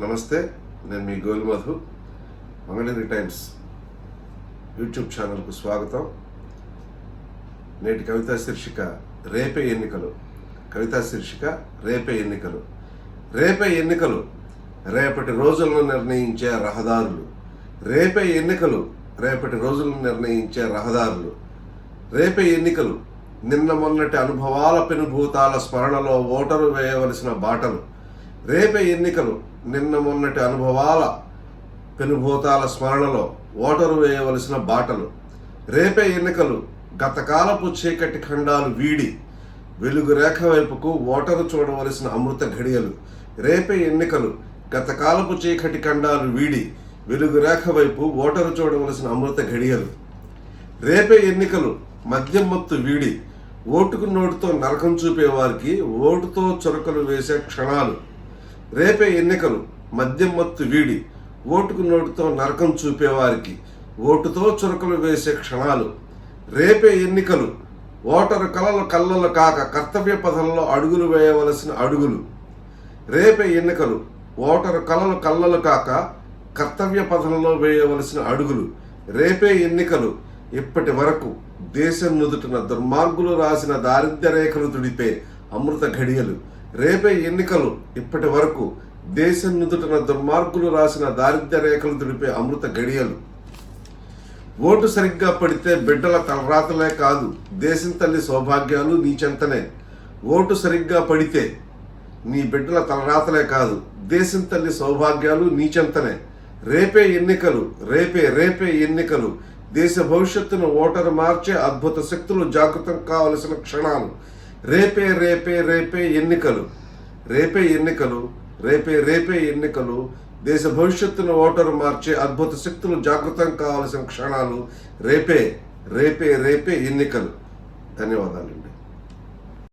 నమస్తే నేను మీ goal Madhu Mangalagiri Times YouTube ఛానల్కు స్వాగతం. నేటి కవితా శీర్షిక రేపే ఎన్నికలు. కవితా శీర్షిక రేపే ఎన్నికలు. రేపే ఎన్నికలు రేపటి రోజులను నిర్ణయించే రహదారులు. రేపే ఎన్నికలు రేపటి రోజులను నిర్ణయించే రహదారులు. రేపే ఎన్నికలు నిన్న మొన్నటి అనుభవాల పెనుభూతాల స్మరణలో ఓటరు వేయవలసిన బాటలు. రేపే ఎన్నికలు. నిన్న మొన్నటి అనుభవాల పెనుభూతాల స్మరణలో ఓటరు వేయవలసిన బాటలు. రేపే ఎన్నికలు. గతకాలపు చీకటి ఖండాలు వీడి వెలుగు రేఖ వైపుకు ఓటరు చూడవలసిన అమృత ఘడియలు. రేపే ఎన్నికలు. గతకాలపు చీకటి ఖండాలు వీడి వెలుగు రేఖ వైపు ఓటరు చూడవలసిన అమృత ఘడియలు. రేపే ఎన్నికలు. మద్యం మత్తు వీడి ఓటుకు నోటుతో నరకం చూపే వారికి ఓటుతో చురకలు వేసే క్షణాలు. రేపే ఎన్నికలు. మద్యం మత్తు వీడి. ఓటుకు నోటుతో నరకం చూపేవారికి ఓటుతో చురకలు వేసే క్షణాలు. రేపే ఎన్నికలు. ఓటరు కలలు కళ్ళలు కాక కర్తవ్య పథంలో అడుగులు వేయవలసిన అడుగులు. రేపే ఎన్నికలు. ఓటరు కలలు కళ్ళలు కాక కర్తవ్య పథంలో వేయవలసిన అడుగులు. రేపే ఎన్నికలు. ఇప్పటి వరకు దేశం నుదుటిన దుర్మార్గులు రాసిన దారిద్ర్య రేఖలు తుడిపే అమృత ఘడియలు. రేపే ఎన్నికలు ఇప్పటి వరకు దేశం నుదుటన దుర్మార్గులు రాసిన దారిద్ర్య రేఖలు తుడిపే అమృత గడియలు. ఓటు సరిగ్గా పడితే బిడ్డల తలరాతలే కాదు దేశం తల్లి సౌభాగ్యాలు నీ చెంతనే. ఓటు సరిగ్గా పడితే నీ బిడ్డల తలరాతలే కాదు దేశం తల్లి సౌభాగ్యాలు నీ చెంతనే. రేపే ఎన్నికలు రేపే రేపే ఎన్నికలు. దేశ భవిష్యత్తును ఓటరు మార్చే అద్భుత శక్తులు జాగృతం కావలసిన క్షణాలు. రేపే రేపే రేపే ఎన్నికలు. రేపే ఎన్నికలు రేపే రేపే ఎన్నికలు. దేశ భవిష్యత్తును ఓటరు మార్చే అద్భుత శక్తులు జాగృతం కావలసిన క్షణాలు రేపే రేపే రేపే ఎన్నికలు. ధన్యవాదాలు.